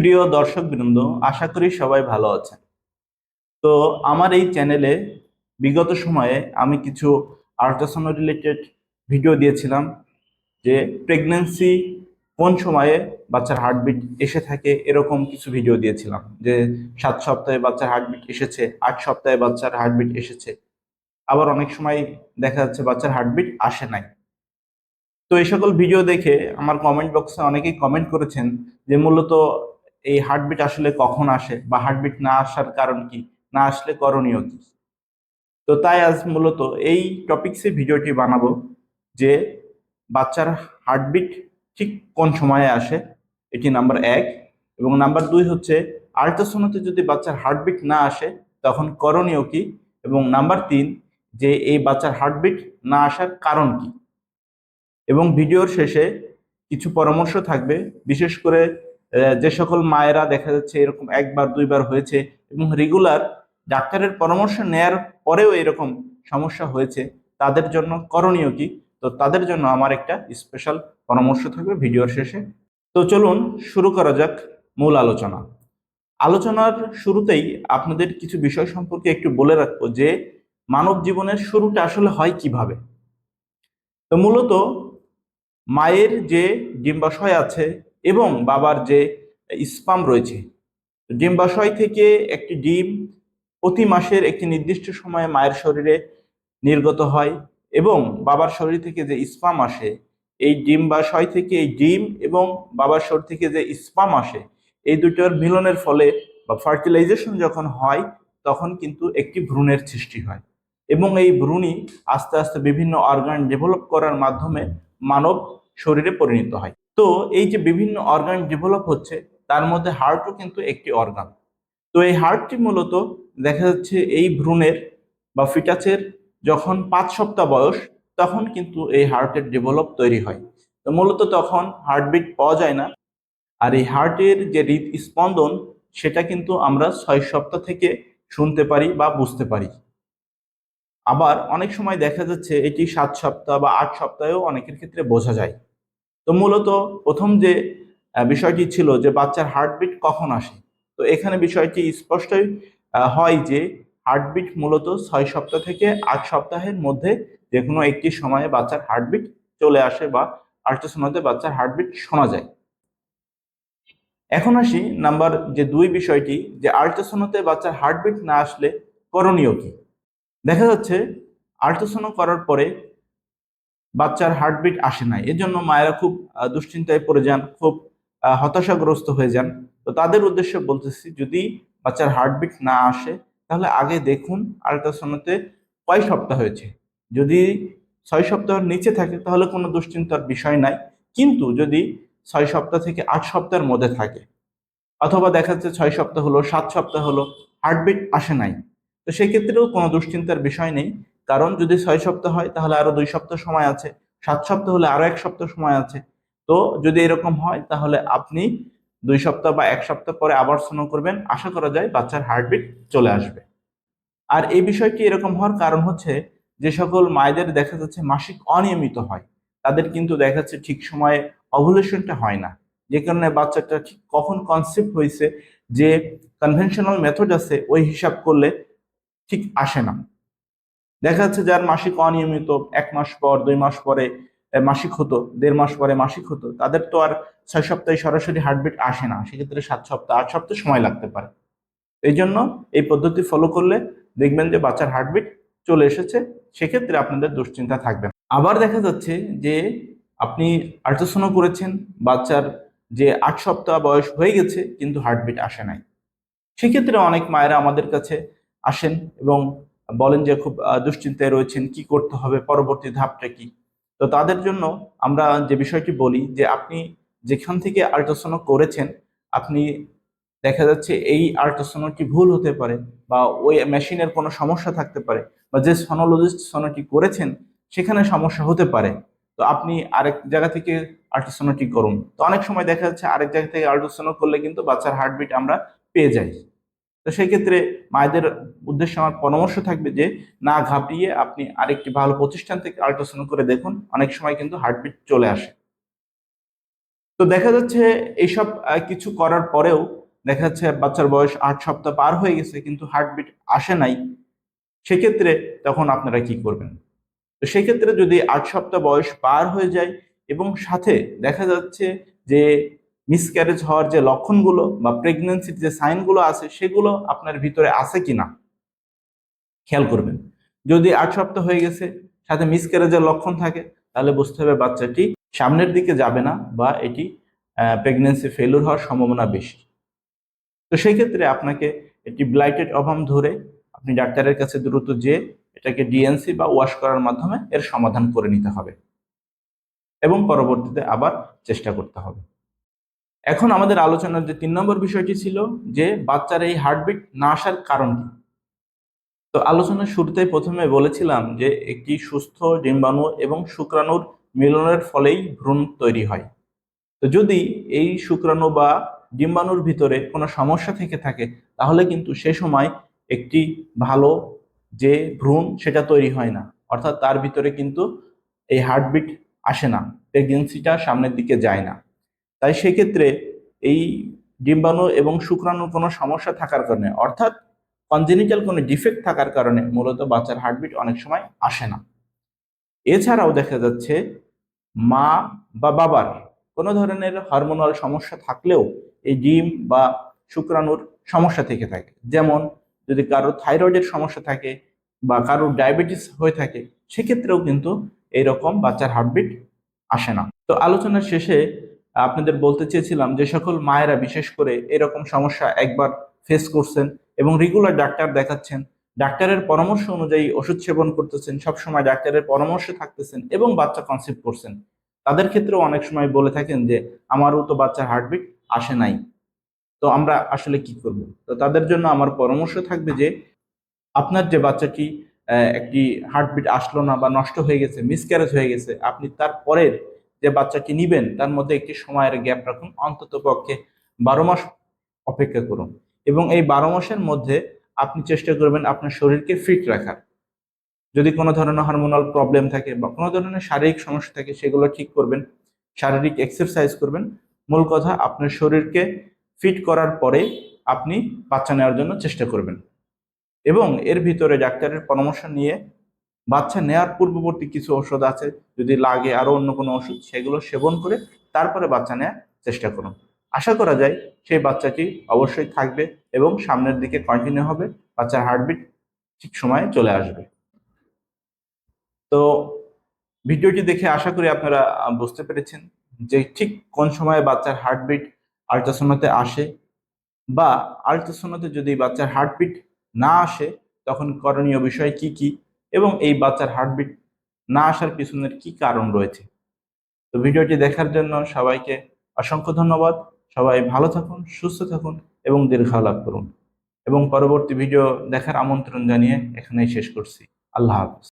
প্রিয় দর্শক বৃন্দ আশা করি সবাই ভালো আছেন। তো আমার এই চ্যানেলে বিগত সময়ে আমি কিছু আল্ট্রাসাউন্ড রিলেটেড ভিডিও দিয়েছিলাম যে প্রেগন্যান্সি কোন সময়ে বাচ্চার হার্টবিট এসে থাকে এরকম কিছু ভিডিও দিয়েছিলাম যে সাত সপ্তাহে বাচ্চার হার্টবিট এসেছে, আট সপ্তাহে বাচ্চার হার্টবিট এসেছে। আবার অনেক সময় দেখা যাচ্ছে বাচ্চার হার্টবিট আসে নাই। তো এই সকল ভিডিও দেখে আমার কমেন্ট বক্সে অনেকেই কমেন্ট করেছেন যে মূলত এই হার্টবিট আসলে কখন আসে বা হার্টবিট না আসার কারণ কি? না আসলে করণীয় কি? তো তাই আজ মূলত এই টপিকসে ভিডিওটি বানাবো যে বাচ্চার হার্টবিট ঠিক কোন সময়ে আসে? এটি নাম্বার এক। এবং নাম্বার দুই হচ্ছে আল্ট্রাসোনোতে যদি বাচ্চার হার্টবিট না আসে, তখন করণীয় কি? এবং নাম্বার তিন যে এই বাচ্চার হার্টবিট না আসার কারণ কি? এবং ভিডিওর শেষে কিছু পরামর্শ থাকবে। বিশেষ করে যে সকল মায়েরা দেখা যাচ্ছে এরকম একবার, দুইবার হয়েছে এবং রেগুলার ডাক্তারের পরামর্শ নেয়ার পরেও এরকম সমস্যা হয়েছে, তাদের জন্য করণীয় কি? তো তাদের জন্য আমার একটা স্পেশাল পরামর্শ থাকবে ভিডিওর শেষে। তো চলুন শুরু করা যাক মূল আলোচনা। আলোচনার শুরুতেই আপনাদের কিছু বিষয় সম্পর্কে একটু বলে রাখব যে, মানব জীবনের শুরুটা আসলে হয় কীভাবে? তো মূলত মায়ের যে ডিম্বাশয় আছে এবং বাবার যে স্পাম রয়েছে, ডিম্বাশয় থেকে একটি ডিম প্রতি মাসের একটি নির্দিষ্ট সময়ে মায়ের শরীরে নির্গত হয় এবং বাবার শরীর থেকে যে স্পাম আসে, এই ডিম্বাশয় থেকে এই ডিম এবং বাবার শরীর থেকে যে স্পাম আসে, এই দুটোর মিলনের ফলে বা ফার্টিলাইজেশন যখন হয়, তখন কিন্তু একটি ভ্রূণের সৃষ্টি হয় এবং এই ভ্রূণই আস্তে আস্তে বিভিন্ন অর্গান ডেভেলপ করার মাধ্যমে মানব শরীরে পরিণত হয়। তো এই যে বিভিন্ন অর্গান ডেভেলপ হচ্ছে, তার মধ্যে হার্টও কিন্তু একটি অর্গান তো এই হার্টটি মূলত দেখা যাচ্ছে এই ভ্রূণের বা ফিটাসের যখন পাঁচ সপ্তাহ বয়স, তখন কিন্তু এই হার্টের ডেভেলপ তৈরি হয়। তো মূলত তখন হার্টবিট পাওয়া যায় না। আর এই হার্টের যে হৃদস্পন্দন সেটা কিন্তু আমরা ছয় সপ্তাহ থেকে শুনতে পারি বা বুঝতে পারি। আবার অনেক সময় দেখা যাচ্ছে এটি সাত সপ্তাহ বা আট সপ্তাহেও অনেকের ক্ষেত্রে বোঝা যায়। তো মূলত প্রথম যে বিষয়টি ছিল যে বাচ্চার হার্টবিট কখন আসে? তো এখানে বিষয়টি স্পষ্টই হয় যে হার্টবিট মূলত ছয় সপ্তাহ থেকে আট সপ্তাহের মধ্যে যে কোনো একটি সময়ে বাচ্চার হার্টবিট চলে আসে বা আল্ট্রাসাউন্ডে বাচ্চার হার্টবিট শোনা যায়। এখন আসি নাম্বার যে দুই বিষয়টি, যে আল্ট্রাসাউন্ডে বাচ্চার হার্টবিট না আসলে করণীয় কি? দেখা যাচ্ছে আল্ট্রাসাউন্ড করার পরে বাচ্চার হার্টবিট আসে নাই। এর জন্য মায়েরা খুব দুশ্চিন্তায় পড়ে যান, খুব হতাশাগ্রস্ত হয়ে যান। তো তাদের উদ্দেশ্যে বলতেছি, যদি বাচ্চার হার্টবিট না আসে, তাহলে আগে দেখুন আল্ট্রাসাউন্ডতে কয় সপ্তাহ হয়েছে। যদি ছয় সপ্তাহের নিচে থাকে, তাহলে কোনো দুশ্চিন্তার বিষয় নাই। কিন্তু যদি ছয় সপ্তাহ থেকে আট সপ্তাহের মধ্যে থাকে, অথবা দেখা যাচ্ছে ছয় সপ্তাহ হলো, সাত সপ্তাহ হলো হার্টবিট আসে নাই, তো সেক্ষেত্রেও কোনো দুশ্চিন্তার বিষয় নেই। কারণ যদি ছয় সপ্তাহ হয়, তাহলে আরও দুই সপ্তাহ সময় আছে। সাত সপ্তাহ হলে আরও এক সপ্তাহ সময় আছে। তো যদি এরকম হয়, তাহলে আপনি দুই সপ্তাহ বা এক সপ্তাহ পরে আবার স্নো করবেন। আশা করা যায় বাচ্চার হার্টবিট চলে আসবে। আর এই বিষয়টি এরকম হওয়ার কারণ হচ্ছে, যে সকল মায়েদের দেখা যাচ্ছে মাসিক অনিয়মিত হয়। তাদের কিন্তু দেখা যাচ্ছে ঠিক সময়ে অভুলেশনটা হয় না। যে কারণে বাচ্চাটা ঠিক কখন কনসেপ্ট হয়েছে, যে কনভেনশনাল মেথড আছে, ওই হিসাব করলে ঠিক আসে না। দেখা যাচ্ছে যার মাসিক অনিয়মিত এক মাস পর, দুই মাস পরে মাসিক হতো, দেড় মাস পরে মাসিক হতো, তাদের তো আর ছয় সপ্তাহে সরাসরি হার্টবিট আসে না। সেক্ষেত্রে সাত সপ্তাহ, আট সপ্তাহ সময় লাগতে পারে। এই জন্য এই পদ্ধতি ফলো করলে দেখবেন যে বাচ্চার হার্টবিট চলে এসেছে। সেক্ষেত্রে আপনাদের দুশ্চিন্তা থাকবে আবার দেখা যাচ্ছে যে আপনি আল্ট্রাসাউন্ড করেছেন, বাচ্চার যে আট সপ্তাহ বয়স হয়ে গেছে, কিন্তু হার্টবিট আসে নাই। সেক্ষেত্রে অনেক মায়েরা আমাদের কাছে আসেন এবং বলেন যে খুব দুশ্চিন্তায় রয়েছেন, কি করতে হবে, পরবর্তী ধাপটা কি? তো তাদের জন্য আমরা যে বিষয়টি বলি যে আপনি যেখান থেকে আল্ট্রাসাউন্ড করেছেন, আপনি দেখা যাচ্ছে এই আল্ট্রাসাউন্ডটি ভুল হতে পারে বা ওই মেশিনের কোনো সমস্যা থাকতে পারে বা যে সনোলজিস্ট সোনোটি করেছেন, সেখানে সমস্যা হতে পারে। তো আপনি আরেক জায়গা থেকে আল্ট্রাসাউন্ডটি করুন। তো অনেক সময় দেখা যাচ্ছে আরেক জায়গা থেকে আল্ট্রাসাউন্ড করলে কিন্তু বাচ্চার হার্টবিট আমরা পেয়ে যাই। তো সেই ক্ষেত্রে মায়েদের উদ্দেশ্যে আমার পরামর্শ থাকবে যে, না ঘাবড়িয়ে আপনি আরেকটি ভালো প্রতিষ্ঠান থেকে আল্ট্রাসাউন্ড করে দেখুন। অনেক সময় কিন্তু হার্টবিট চলে আসে। তো দেখা যাচ্ছে এইসব কিছু করার পরেও দেখা যাচ্ছে বাচ্চার বয়স আট সপ্তাহ পার হয়ে গেছে কিন্তু হার্টবিট আসে নাই। সেক্ষেত্রে তখন আপনারা কি করবেন? তো সেক্ষেত্রে যদি আট সপ্তাহ বয়স পার হয়ে যায় এবং সাথে দেখা যাচ্ছে যে মিসক্যারেজ হওয়ার যে লক্ষণগুলো বা প্রেগনেন্সির যে সাইনগুলো আছে, সেগুলো আপনার ভিতরে আছে কিনা? খেয়াল করবেন। যদি আট সপ্তাহ হয়ে গেছে, সাথে মিসক্যারেজের লক্ষণ থাকে, তাহলে বুঝতে হবে বাচ্চাটি সামনের দিকে যাবে না বা এটি প্রেগনেন্সি ফেলুর হওয়ার সম্ভাবনা বেশি। তো সেই ক্ষেত্রে আপনাকে এটি ব্লাইটেড অভাম ধরে আপনি ডাক্তারের কাছে দ্রুত যেয়ে এটাকে ডিএনসি বা ওয়াশ করার মাধ্যমে এর সমাধান করে নিতে হবে। এবং পরবর্তীতে আবার চেষ্টা করতে হবে। এখন আমাদের আলোচনার যে তিন নম্বর বিষয়টি ছিল যে বাচ্চার এই হার্টবিট না আসার কারণ কি? তো আলোচনার শুরুতে প্রথমে বলেছিলাম যে একটি সুস্থ ডিম্বাণু এবং শুক্রাণুর মিলনের ফলেই ভ্রূণ তৈরি হয়। তো যদি এই শুক্রাণু বা ডিম্বাণুর ভিতরে কোনো সমস্যা থেকে থাকে, তাহলে কিন্তু সে সময় একটি ভালো যে ভ্রূণ সেটা তৈরি হয় না। অর্থাৎ তার ভিতরে কিন্তু এই হার্টবিট আসে না প্রেগনেন্সিটা সামনের দিকে যায় না। তাই সেক্ষেত্রে এই ডিম্বাণু এবং শুক্রাণুর কোনো সমস্যা থাকার কারণে, অর্থাৎ কনজেনিটাল কোনো ডিফেক্ট থাকার কারণে মূলত বাচ্চার হার্টবিট অনেক সময় আসে না। এছাড়াও দেখা যাচ্ছে মা বা বাবার কোনো ধরনের হরমোনাল সমস্যা থাকলেও এই ডিম বা শুক্রাণুর সমস্যা থেকে থাকে। যেমন যদি কারোর থাইরয়েডের সমস্যা থাকে বা কারোর ডায়াবেটিস হয়ে থাকে, সেক্ষেত্রেও কিন্তু এইরকম বাচ্চার হার্টবিট আসে না। তো আলোচনার শেষে আপনাদের বলতে চেয়েছিলাম যে সকল মায়েরা, বিশেষ করে এরকম সমস্যা একবার ফেস করছেন এবং রেগুলার ডাক্তার দেখাচ্ছেন ডাক্তারের পরামর্শ অনুযায়ী ওষুধ সেবন করতেছেন, সবসময় ডাক্তারের পরামর্শে থাকতেছেন এবং বাচ্চা কনসেপ্ট করছেন। তাদের ক্ষেত্রেও অনেক সময় বলে থাকেন যে, আমারও তো বাচ্চার হার্টবিট আসে নাই। তো আমরা আসলে কি করব? তো তাদের জন্য আমার পরামর্শ থাকবে যে, আপনার যে বাচ্চাটি একটি হার্টবিট আসলো না বা নষ্ট হয়ে গেছে মিসক্যারেজ হয়ে গেছে, আপনি তার পরের যে বাচ্চাটি নিবেন, তার মধ্যে একটি সময়ের গ্যাপ রাখুন, অন্তত পক্ষে বারো মাস অপেক্ষা করুন। এবং এই বারো মাসের মধ্যে আপনি চেষ্টা করবেন আপনার শরীরকে ফিট রাখার। যদি কোনো ধরনের হরমোনাল প্রবলেম থাকে বা কোনো ধরনের শারীরিক সমস্যা থাকে, সেগুলো ঠিক করবেন, শারীরিক এক্সারসাইজ করবেন। মূল কথা, আপনার শরীরকে ফিট করার পরে আপনি বাচ্চা নেওয়ার জন্য চেষ্টা করবেন। এবং এর ভিতরে ডাক্তারের পরামর্শ নিয়ে বাচ্চা নেওয়ার পূর্ববর্তী কিছু ওষুধ আছে, যদি লাগে আরও অন্য কোনো ওষুধ সেগুলো সেবন করে তারপরে বাচ্চা নেওয়ার চেষ্টা করুন। আশা করা যায় সেই বাচ্চাটি অবশ্যই থাকবে এবং সামনের দিকে কন্টিনিউ হবে, বাচ্চার হার্টবিট ঠিক সময়ে চলে আসবে। তো ভিডিওটি দেখে আশা করি আপনারা বুঝতে পেরেছেন যে ঠিক কোন সময়ে বাচ্চার হার্টবিট আল্ট্রাসোনোতে আসে বা আল্ট্রাসোনোতে যদি বাচ্চার হার্টবিট না আসে, তখন করণীয় বিষয় কি কি? এবং এই বাচ্চার হার্টবিট না আসার পিছনের কি কারণ রয়েছে? তো ভিডিওটি দেখার জন্য সবাইকে অসংখ্য ধন্যবাদ। সবাই ভালো থাকুন, সুস্থ থাকুন এবং দীর্ঘায়ু লাভ করুন। এবং পরবর্তী ভিডিও দেখার আমন্ত্রণ জানিয়ে এখানেই শেষ করছি। আল্লাহ হাফিজ।